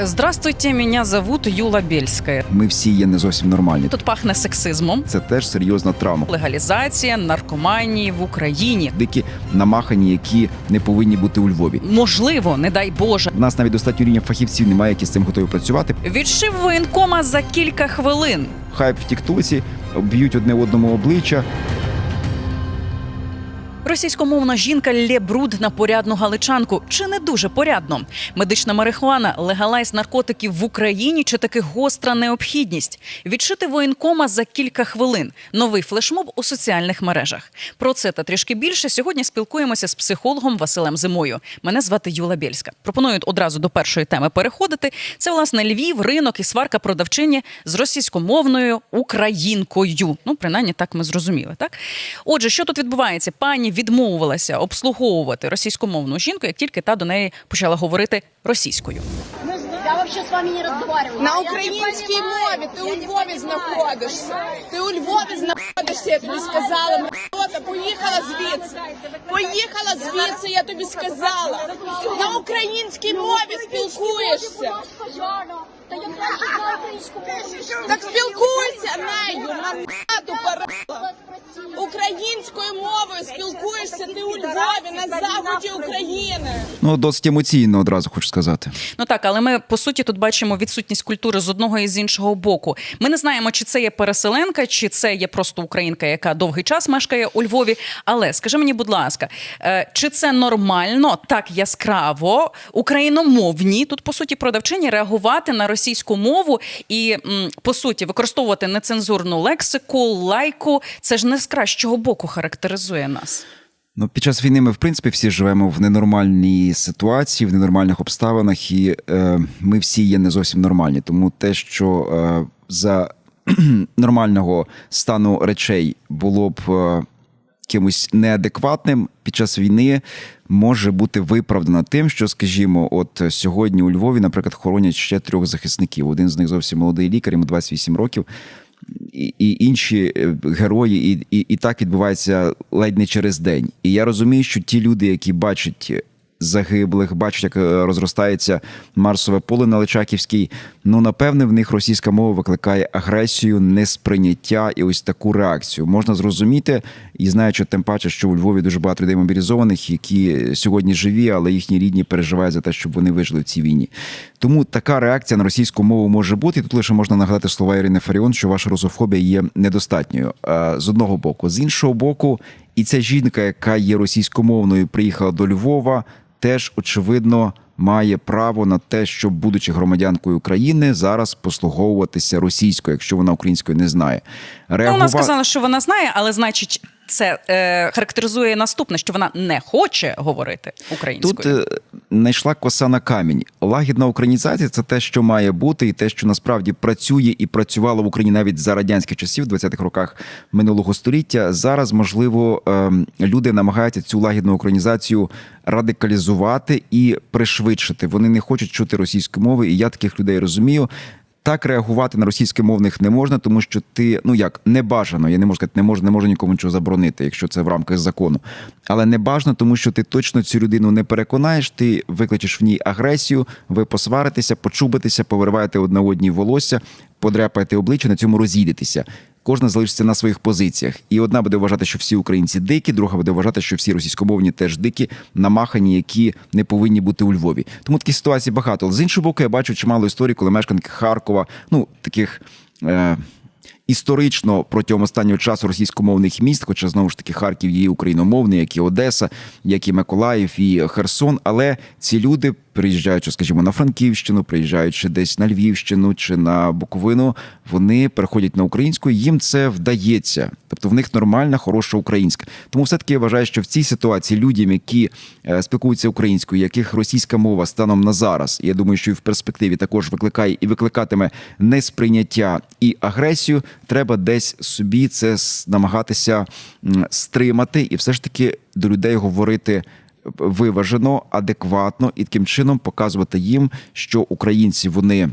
Здравствуйте, меня зовут Юла Бельская. Ми всі є не зовсім нормальні. Тут пахне сексизмом, Це теж серйозна травма. легалізація наркоманії в Україні. Дикі намахані, які не повинні бути у Львові. Можливо, не дай Боже. У нас навіть достатньо рівня фахівців немає, які з цим готові працювати. Відшив воєнкома за кілька хвилин. Хайп в Тіктоці б'ють одне одному обличчя. Російськомовна жінка лє бруд на порядну галичанку. Чи не дуже порядно? Медична марихуана, легалайз наркотиків в Україні чи таки гостра необхідність? Відшити воєнкома за кілька хвилин. Новий флешмоб у соціальних мережах. Про це та трішки більше сьогодні спілкуємося з психологом Василем Зимою. Мене звати Юла Бєльська. Пропоную одразу до першої теми переходити. Це власне Львів, ринок і сварка продавчині з російськомовною українкою. Ну, принаймні так ми зрозуміли. Так, отже, що тут відбувається? Пані відмовилася обслуговувати російськомовну жінку, як тільки та до неї почала говорити російською. Я вообще с вами не разговариваю. На українській мові ти у Львові знаходишся. Ти у Львові знаходишся, я тобі сказала. Мрota, поїхала звідси. Поїхала звідси, я тобі сказала. На українській мові спілкуєшся. Так спілкуйся нею, на нату пора. Українською мовою спілкуєшся ти у Львові, на заході України. Ну досить емоційно одразу хочу сказати. Ну так, але ми по суті тут бачимо відсутність культури з одного і з іншого боку. Ми не знаємо, чи це є переселенка, чи це є просто українка, яка довгий час мешкає у Львові. Але скажи мені, будь ласка, е, чи це нормально так яскраво україномовні тут по суті продавчині реагувати на російську мову і по суті використовувати нецензурну лексику, лайку? Це ж не з кращого боку характеризує нас. Ну, під час війни ми, в принципі, всі живемо в ненормальній ситуації, в ненормальних обставинах, і е, ми всі є не зовсім нормальні. Тому те, що е, за нормального стану речей було б е, кимось неадекватним під час війни, може бути виправдано тим, що, скажімо, от сьогодні у Львові, наприклад, хоронять ще трьох захисників. Один з них зовсім молодий лікар, йому 28 років. І, інші е, герої, і, і, і так відбувається ледь не через день. І я розумію, що ті люди, які бачать загиблих, бачать, як е, розростається Марсове поле на Личаківській, ну напевне, в них російська мова викликає агресію, несприйняття і ось таку реакцію. Можна зрозуміти, і знаючи тим паче, що у Львові дуже багато людей мобілізованих, які сьогодні живі, але їхні рідні переживають за те, щоб вони вижили в цій війні. Тому така реакція на російську мову може бути. І тут лише можна нагадати слова Ірини Фаріон, що ваша русофобія є недостатньою е, з одного боку. З іншого боку, і ця жінка, яка є російськомовною, приїхала до Львова, теж очевидно має право на те, щоб, будучи громадянкою України, зараз послуговуватися російською, якщо вона українською не знає. Ну, вона сказала, що вона знає, але значить, це е, характеризує наступне, що вона не хоче говорити українською. Тут е, знайшла коса на камінь. Лагідна українізація це те, що має бути, і те, що насправді працює і працювало в Україні навіть за радянських часів, 20-х роках минулого століття. Зараз можливо ем, люди намагаються цю лагідну українізацію радикалізувати і пришвидшити. Вони не хочуть чути російської мови, і я таких людей розумію. Так реагувати на російськомовних не можна, тому що ти ну як не бажано. Я не можу сказати, не можу, не можу нікому нічого заборонити, якщо це в рамках закону. Але не бажано, тому що ти точно цю людину не переконаєш. Ти викличеш в ній агресію, ви посваритеся, почубитеся, повириваєте одне одній волосся, подряпаєте обличчя, на цьому розійдетеся. Кожна залишиться на своїх позиціях, і одна буде вважати, що всі українці дикі, друга буде вважати, що всі російськомовні теж дикі, намахані, які не повинні бути у Львові. Тому такі ситуації багато. Але з іншого боку, я бачу чимало історій, коли мешканки Харкова, ну таких. Е- Історично протягом останнього часу російськомовних міст, хоча знову ж таки Харків є україномовний, як і Одеса, як і Миколаїв і Херсон. Але ці люди, приїжджаючи, скажімо, на Франківщину, приїжджаючи десь на Львівщину чи на Буковину, вони переходять на українську. Їм це вдається, тобто в них нормальна, хороша українська. Тому все таки я вважаю, що в цій ситуації людям, які е, спілкуються українською, яких російська мова станом на зараз, я думаю, що і в перспективі також викликає і викликатиме несприйняття і агресію. Треба десь собі це намагатися стримати і все ж таки до людей говорити виважено, адекватно і таким чином показувати їм, що українці вони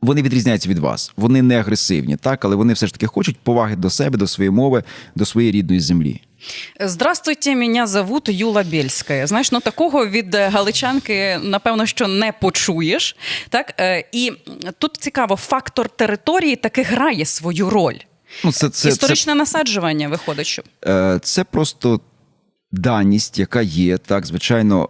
Вони відрізняються від вас. Вони не агресивні, так, але вони все ж таки хочуть поваги до себе, до своєї мови, до своєї рідної землі. Здравствуйте, меня зовут Юла Бєльська. Знаєш, ну такого від е, галичанки, напевно, що не почуєш. Так? Е, І тут цікаво, фактор території таки грає свою роль. Ну, це, це, Історичне насаджування виходить, що. Е, Це просто даність, яка є, так, звичайно.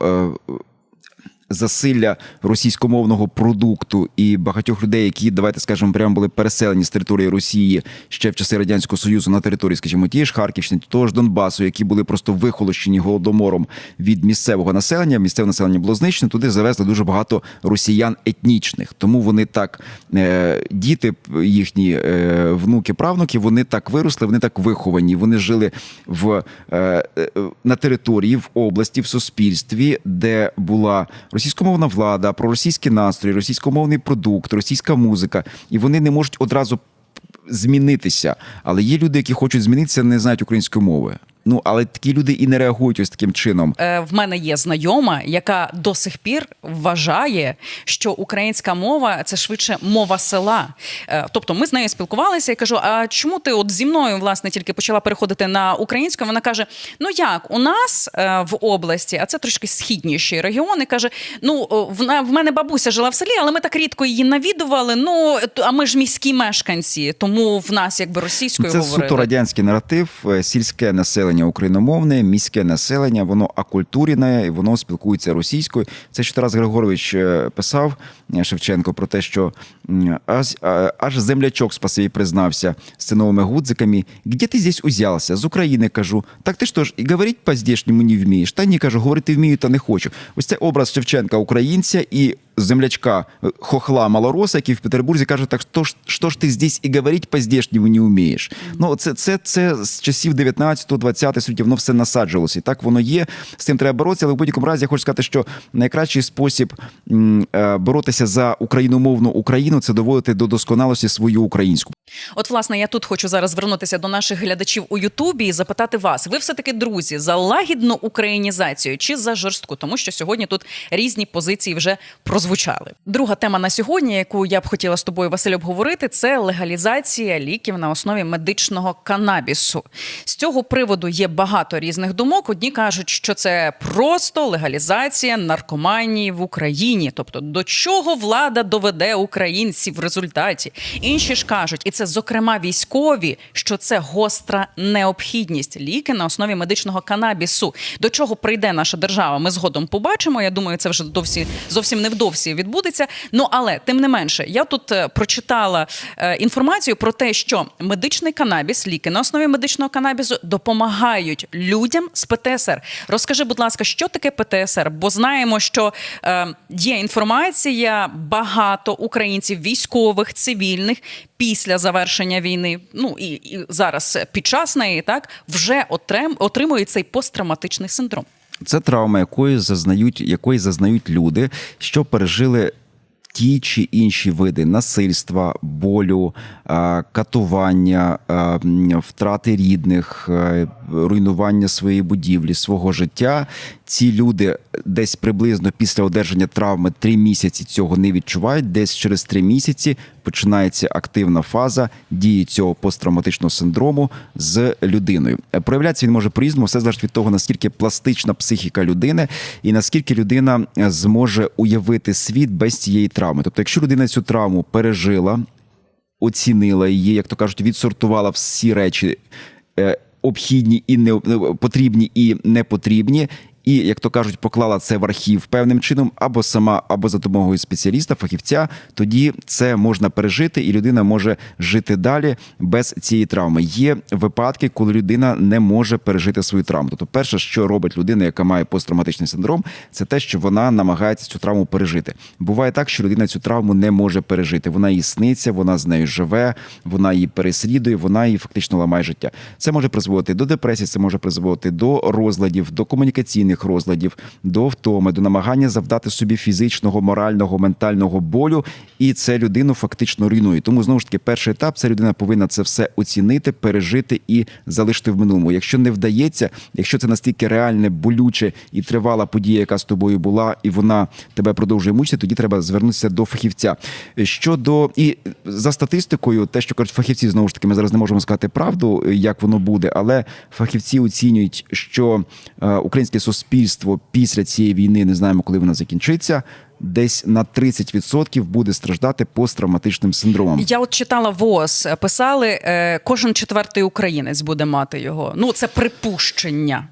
Засилля російськомовного продукту і багатьох людей, які давайте скажемо, прямо були переселені з території Росії ще в часи радянського союзу на території, скажімо, тієї ж Харківщини, того ж Донбасу, які були просто вихолощені голодомором від місцевого населення. Місцеве населення було знищено. Туди завезли дуже багато росіян етнічних. Тому вони так е, діти їхні е, внуки, правнуки, вони так виросли, вони так виховані. Вони жили в е, на території, в області, в суспільстві, де була російськомовна влада, проросійські настрої, російськомовний продукт, російська музика, і вони не можуть одразу змінитися. Але є люди, які хочуть змінитися, не знають української мови. Ну але такі люди і не реагують ось таким чином. Е, В мене є знайома, яка до сих пір вважає, що українська мова це швидше мова села. Е, Тобто, ми з нею спілкувалися і кажу: а чому ти от зі мною власне тільки почала переходити на українську? Вона каже: Ну як у нас е, в області, а це трошки східніший регіон, і каже: Ну в в мене бабуся жила в селі, але ми так рідко її навідували. Ну а ми ж міські мешканці, тому в нас якби російською Це говорили. суто радянський наратив, е, сільське населення україномовне, міське населення, воно акультуріне, і воно спілкується російською. Це ще Тарас Григорович е, писав е, Шевченко про те, що аж, а- аж землячок спасиві признався з циновими гудзиками. Где ти здесь узявся? З України кажу. Так ти що ж, і говорить по-здешньому не вмієш? Та ні, кажу, говорити вмію, та не хочу. Ось це образ Шевченка українця і землячка е, хохла малороса, який в Петербурзі каже, так що ж, що ж ти здесь і говорить по-здешньому не вмієш. Ну, це, це, це з часів 19-20 століття, воно все насаджувалося. І так воно є, з цим треба боротися. Але в будь-якому разі я хочу сказати, що найкращий спосіб е, боротися за україномовну Україну це доводити до досконалості свою українську. От, власне, я тут хочу зараз звернутися до наших глядачів у Ютубі і запитати вас: ви все таки друзі за лагідну українізацію чи за жорстку? Тому що сьогодні тут різні позиції вже прозвучали. Друга тема на сьогодні, яку я б хотіла з тобою, Василь, обговорити, це легалізація ліків на основі медичного канабісу. З цього приводу є багато різних думок. Одні кажуть, що це просто легалізація наркоманії в Україні. Тобто, до чого влада доведе українців в результаті. Інші ж кажуть, і це зокрема військові, що це гостра необхідність ліки на основі медичного канабісу. До чого прийде наша держава? Ми згодом побачимо. Я думаю, це вже довсі зовсім невдовсі відбудеться. Ну але тим не менше, я тут е, прочитала е, інформацію про те, що медичний канабіс, ліки на основі медичного канабісу допомагають людям з ПТСР. Розкажи, будь ласка, що таке ПТСР? Бо знаємо, що е, є інформація, багато українців, військових, цивільних після завершення війни, ну і, і зараз під час неї, так вже отрем, отримують цей посттравматичний синдром. Це травма, якої зазнають, якої зазнають люди, що пережили. Ті чи інші види насильства, болю, катування, втрати рідних, руйнування своєї будівлі, свого життя. Ці люди десь приблизно після одержання травми три місяці цього не відчувають. Десь через три місяці починається активна фаза дії цього посттравматичного синдрому з людиною. Е, Проявлятися він може по-різному, все залежить від того, наскільки пластична психіка людини і наскільки людина е, зможе уявити світ без цієї травми. Тобто, якщо людина цю травму пережила, оцінила її, як то кажуть, відсортувала всі речі. е, Обхідні і не потрібні і непотрібні, і як то кажуть, поклала це в архів певним чином, або сама, або за допомогою спеціаліста, фахівця. Тоді це можна пережити, і людина може жити далі без цієї травми. Є випадки, коли людина не може пережити свою травму. Тобто, перше, що робить людина, яка має посттравматичний синдром, це те, що вона намагається цю травму пережити. Буває так, що людина цю травму не може пережити. Вона їй сниться, вона з нею живе, вона її переслідує, вона її фактично ламає життя. Це може призводити до депресії, це може призводити до розладів, до комунікаційних емоційних розладів, до втоми, до намагання завдати собі фізичного, морального, ментального болю, і це людину фактично руйнує. Тому знову ж таки, перший етап це людина повинна це все оцінити, пережити і залишити в минулому. Якщо не вдається, якщо це настільки реальне, болюче і тривала подія, яка з тобою була, і вона тебе продовжує мучити, тоді треба звернутися до фахівця. Щодо і за статистикою, те, що кажуть фахівці, знову ж таки, ми зараз не можемо сказати правду, як воно буде, але фахівці оцінюють, що е, українське суспільство після цієї війни не знаємо, коли вона закінчиться. Десь на 30% буде страждати посттравматичним синдромом. Я от читала ВОЗ, писали, е, кожен четвертий українець буде мати його. Ну, це припущення.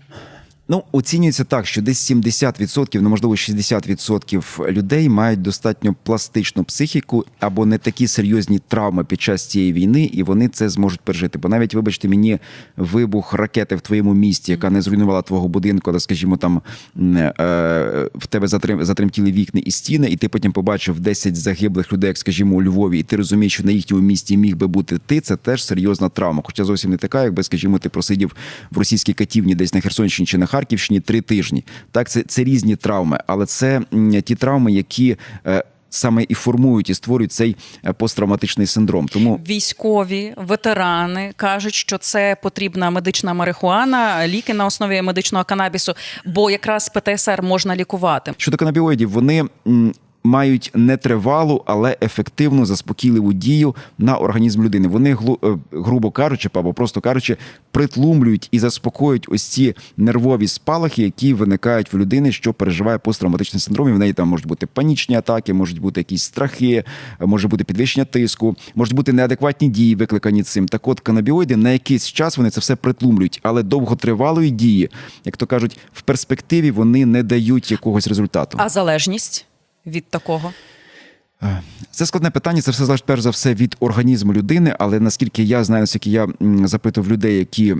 Ну, оцінюється так, що десь 70%, ну можливо 60% людей мають достатньо пластичну психіку або не такі серйозні травми під час цієї війни, і вони це зможуть пережити. Бо навіть, вибачте, мені вибух ракети в твоєму місті, яка не зруйнувала твого будинку, але, скажімо, там е, в тебе затремтіли вікна і стіни, і ти потім побачив 10 загиблих людей, як скажімо, у Львові, і ти розумієш, що на їхньому місті міг би бути ти. Це теж серйозна травма. Хоча зовсім не така, якби, скажімо, ти просидів в російській катівні десь на Херсонщині чи на Харківщині три тижні. Так, це, це різні травми, але це ті травми, які. е, Саме і формують і створюють цей е, посттравматичний синдром. Тому Військові, ветерани кажуть, що це потрібна медична марихуана, ліки на основі медичного канабісу, бо якраз ПТСР можна лікувати. щодо канабіоїдів, вони мають нетривалу, але ефективну заспокійливу дію на організм людини. Вони е, грубо кажучи, або просто кажучи, притлумлюють і заспокоюють ось ці нервові спалахи, які виникають в людини, що переживає посттравматичний синдром. І в неї там можуть бути панічні атаки, можуть бути якісь страхи, е, може бути підвищення тиску, можуть бути неадекватні дії, викликані цим. Так от канабіоїди на якийсь час вони це все притлумлюють, але довготривалої дії, як то кажуть, в перспективі вони не дають якогось результату. А залежність від такого? Це складне питання. Це все залежить перш за все від організму людини. Але наскільки я знаю, наскільки я запитував людей, які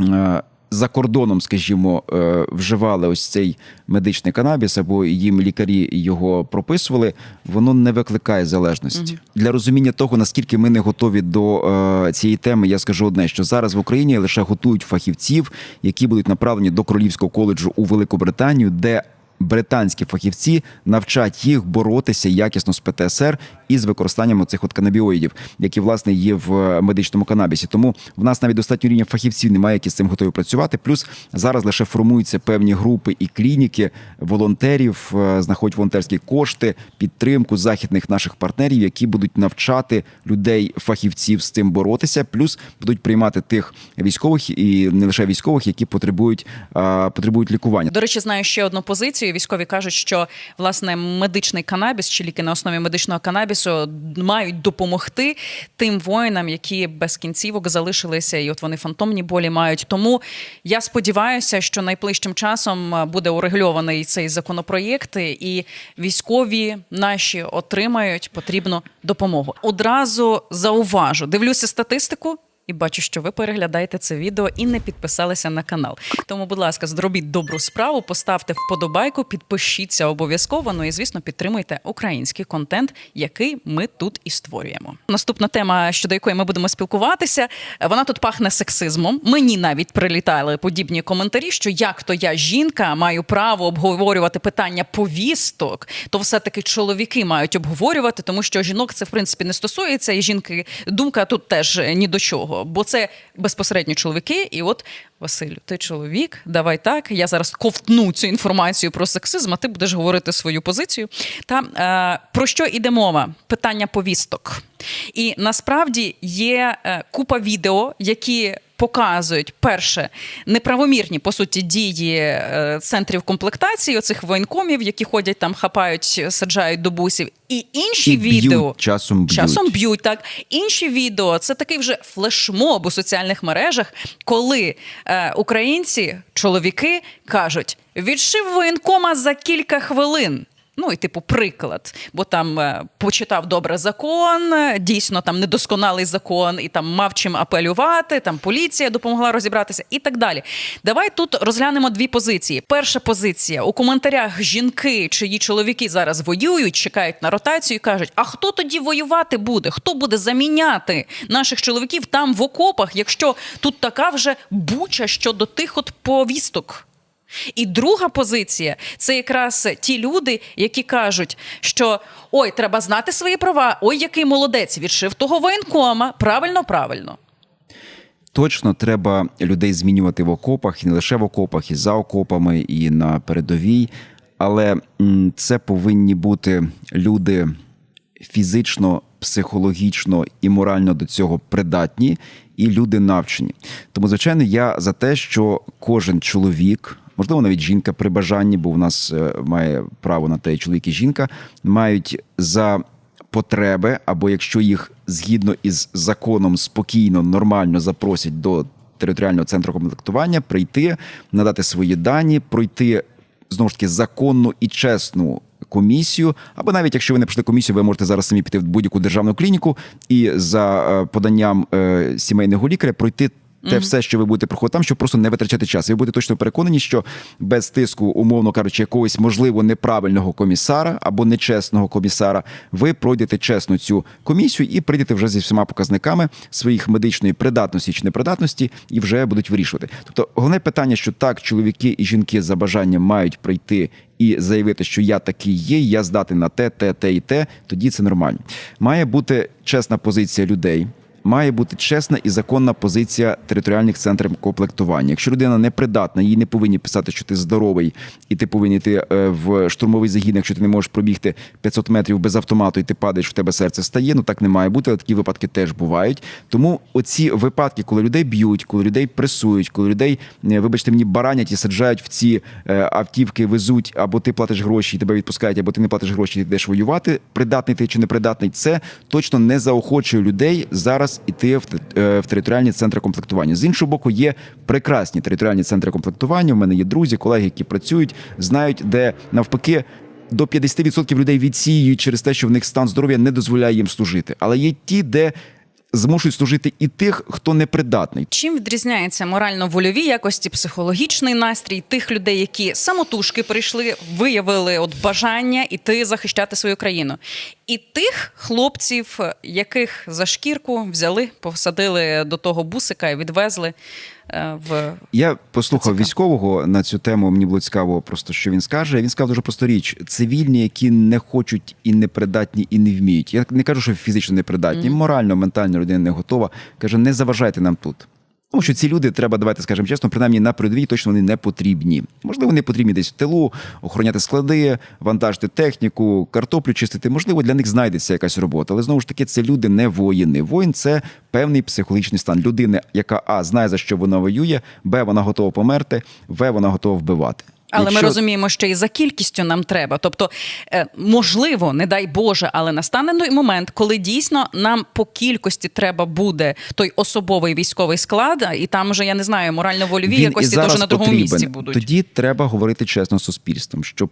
е, за кордоном, скажімо, е, вживали ось цей медичний канабіс, або їм лікарі його прописували, воно не викликає залежності. Для розуміння того, наскільки ми не готові до е, цієї теми, я скажу одне: що зараз в Україні лише готують фахівців, які будуть направлені до Королівського коледжу у Великобританію, де британські фахівці навчать їх боротися якісно з ПТСР і з використанням цих от канабіоїдів, які власне є в медичному канабісі. Тому в нас навіть достатньо рівня фахівців немає, які з цим готові працювати. Плюс зараз лише формуються певні групи і клініки волонтерів, е, знаходять волонтерські кошти, підтримку західних наших партнерів, які будуть навчати людей, фахівців з цим боротися. Плюс будуть приймати тих військових і не лише військових, які потребують, потребують лікування. До речі, знаю ще одну позицію. Військові кажуть, що власне медичний канабіс чи ліки на основі медичного канабісу мають допомогти тим воїнам, які без кінцівок залишилися, і от вони фантомні болі мають. Тому я сподіваюся, що найближчим часом буде урегульований цей законопроєкт, і військові наші отримають потрібну допомогу. Одразу зауважу, дивлюся статистику. І бачу, що ви переглядаєте це відео і не підписалися на канал. Тому, будь ласка, зробіть добру справу, поставте вподобайку, підпишіться обов'язково. Ну і звісно, підтримуйте український контент, який ми тут і створюємо. Наступна тема, щодо якої ми будемо спілкуватися, вона тут пахне сексизмом. Мені навіть прилітали подібні коментарі, що як то я жінка маю право обговорювати питання повісток, то все таки чоловіки мають обговорювати, тому що жінок це в принципі не стосується, і жінки думка тут теж ні до чого, бо це безпосередньо чоловіки. І от Василю, ти чоловік, давай так. Я зараз ковтну цю інформацію про сексизм, а ти будеш говорити свою позицію. Та е, про що іде мова? Питання повісток. І насправді є е, купа відео, які показують перше неправомірні по суті дії е, центрів комплектації, оцих воєнкомів, які ходять там, хапають, саджають до бусів, і інші І б'ють, відео часом б'ють. часом б'ють так. Інші відео це такий вже флешмоб у соціальних мережах, коли е, українці, чоловіки кажуть: відшив воєнкома за кілька хвилин. Ну і типу приклад, бо там е, почитав добре закон, е, дійсно там недосконалий закон, і там мав чим апелювати. Там поліція допомогла розібратися, і так далі. Давай тут розглянемо дві позиції. Перша позиція у коментарях жінки, чиї чоловіки зараз воюють, чекають на ротацію, і кажуть: а хто тоді воювати буде? Хто буде заміняти наших чоловіків там в окопах, якщо тут така вже буча щодо тих от повісток? І друга позиція це якраз ті люди, які кажуть, що ой, треба знати свої права, ой, який молодець відшив того воєнкома. Правильно, правильно. Точно треба людей змінювати в окопах, і не лише в окопах, і за окопами, і на передовій. Але це повинні бути люди фізично, психологічно і морально до цього придатні, і люди навчені. Тому, звичайно, я за те, що кожен чоловік, можливо, навіть жінка при бажанні, бо в нас е, має право на те, чоловік і жінка, мають за потреби, або якщо їх згідно із законом спокійно, нормально запросять до територіального центру комплектування, прийти, надати свої дані, пройти знову ж таки законну і чесну. Комісію, або навіть якщо ви не пройшли комісію, ви можете зараз самі піти в будь-яку державну клініку і за е, поданням е, сімейного лікаря пройти те все, що ви будете проходити там, щоб просто не витрачати час. І ви будете точно переконані, що без тиску, умовно кажучи, якогось можливо неправильного комісара або нечесного комісара, ви пройдете чесно цю комісію і прийдете вже зі всіма показниками своїх медичної придатності чи непридатності, і вже будуть вирішувати. Тобто, головне питання, що так, чоловіки і жінки за бажанням мають прийти. І заявити, що я такий є, я здатний на те, те, те і те, тоді це нормально. Має бути чесна позиція людей, має бути чесна і законна позиція територіальних центрів комплектування. Якщо людина непридатна, їй не повинні писати, що ти здоровий, і ти повинен йти е, в штурмовий загін, якщо ти не можеш пробігти 500 метрів без автомату, і ти падаєш, в тебе серце стає. Ну так не має бути. але Такі випадки теж бувають. Тому оці випадки, коли людей б'ють, коли людей пресують, коли людей, е, вибачте, мені баранять і саджають в ці е, автівки, везуть, або ти платиш гроші, і тебе відпускають, або ти не платиш гроші, і ти йдеш воювати. Придатний ти чи непридатний, це точно не заохочує людей зараз іти в, е, в територіальні центри комплектування. З іншого боку, є прекрасні територіальні центри комплектування. У мене є друзі, колеги, які працюють, знають, де навпаки. До 50% людей відсіюють через те, що в них стан здоров'я не дозволяє їм служити. Але є ті, де змушують служити і тих, хто непридатний. Чим відрізняється морально-вольові якості, психологічний настрій тих людей, які самотужки прийшли, виявили от бажання іти захищати свою країну, і тих хлопців, яких за шкірку взяли, посадили до того бусика і відвезли е, в Я послухав військового на цю тему. Мені було цікаво, просто що він скаже. Він сказав дуже просту річ: цивільні, які не хочуть і не придатні, і не вміють. Я не кажу, що фізично непридатні, морально, ментально людина не готова. Каже, не заважайте нам тут. Тому що ці люди треба, давайте скажемо чесно, принаймні на передовій точно вони не потрібні. Можливо, вони потрібні десь в тилу, охороняти склади, вантажити техніку, картоплю чистити. Можливо, для них знайдеться якась робота. Але знову ж таки, це люди не воїни. Воїн це певний психологічний стан людини, яка а знає за що вона воює, б вона готова померти, в вона готова вбивати. Але ми розуміємо, що і за кількістю нам треба. Тобто, е, можливо, не дай Боже, але настане той момент, коли дійсно нам по кількості треба буде той особовий військовий склад, і там вже я не знаю, морально-вольові Він якості дуже теж на другому потрібен. місці будуть. Тоді треба говорити чесно з суспільством, що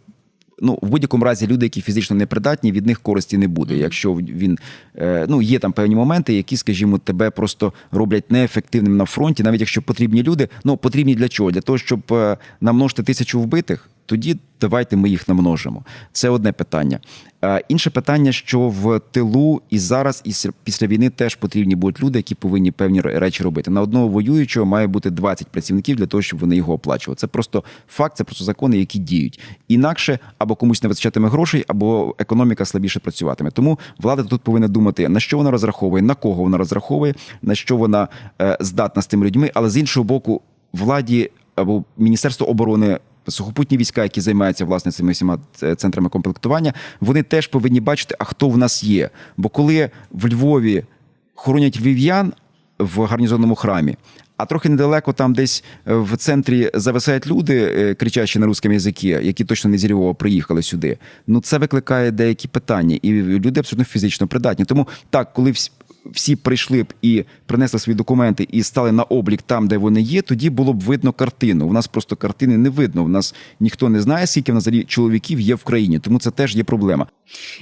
ну в будь-якому разі люди, які фізично непридатні, від них користі не буде. Якщо він е, ну є там певні моменти, які, скажімо, тебе просто роблять неефективним на фронті, навіть якщо потрібні люди, ну потрібні для чого? Для того, щоб е, намножити тисячу вбитих. Тоді давайте ми їх намножимо. Це одне питання. Е, Інше питання, що в тилу і зараз, і після війни теж потрібні будуть люди, які повинні певні речі робити. На одного воюючого має бути 20 працівників для того, щоб вони його оплачували. Це просто факт, це просто закони, які діють. Інакше або комусь не вистачатиме грошей, або економіка слабіше працюватиме. Тому влада тут повинна думати, на що вона розраховує, на кого вона розраховує, на що вона е, здатна з тими людьми. Але з іншого боку, владі або Міністерство оборони. Сухопутні війська, які займаються власне цими всіма е, центрами комплектування, вони теж повинні бачити, а хто в нас є. Бо коли в Львові хоронять львів'ян в гарнізонному храмі, а трохи недалеко там десь е, в центрі зависають люди, е, кричачі на русскому язикі, які точно не зі Львова приїхали сюди. Ну це викликає деякі питання, і люди абсолютно фізично придатні. Тому так, коли всі прийшли б і принесли свої документи і стали на облік там, де вони є, тоді було б видно картину. У нас просто картини не видно. У нас ніхто не знає, скільки в нас чоловіків є в країні, тому це теж є проблема.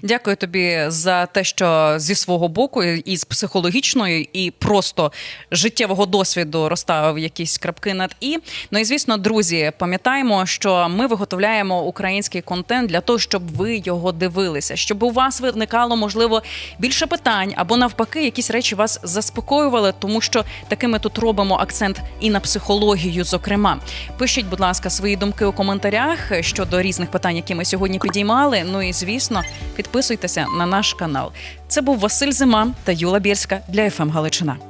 Дякую тобі за те, що зі свого боку і з психологічної, і просто життєвого досвіду розставив якісь крапки над і. Ну і звісно, друзі, пам'ятаємо, що ми виготовляємо український контент для того, щоб ви його дивилися, щоб у вас виникало можливо більше питань або навпаки, якісь речі вас заспокоювали, тому що таки ми тут робимо акцент і на психологію. Зокрема, пишіть, будь ласка, свої думки у коментарях щодо різних питань, які ми сьогодні підіймали. Ну і звісно, підписуйтеся на наш канал. Це був Василь Зима та Юла Бірська для ФМ Галичина.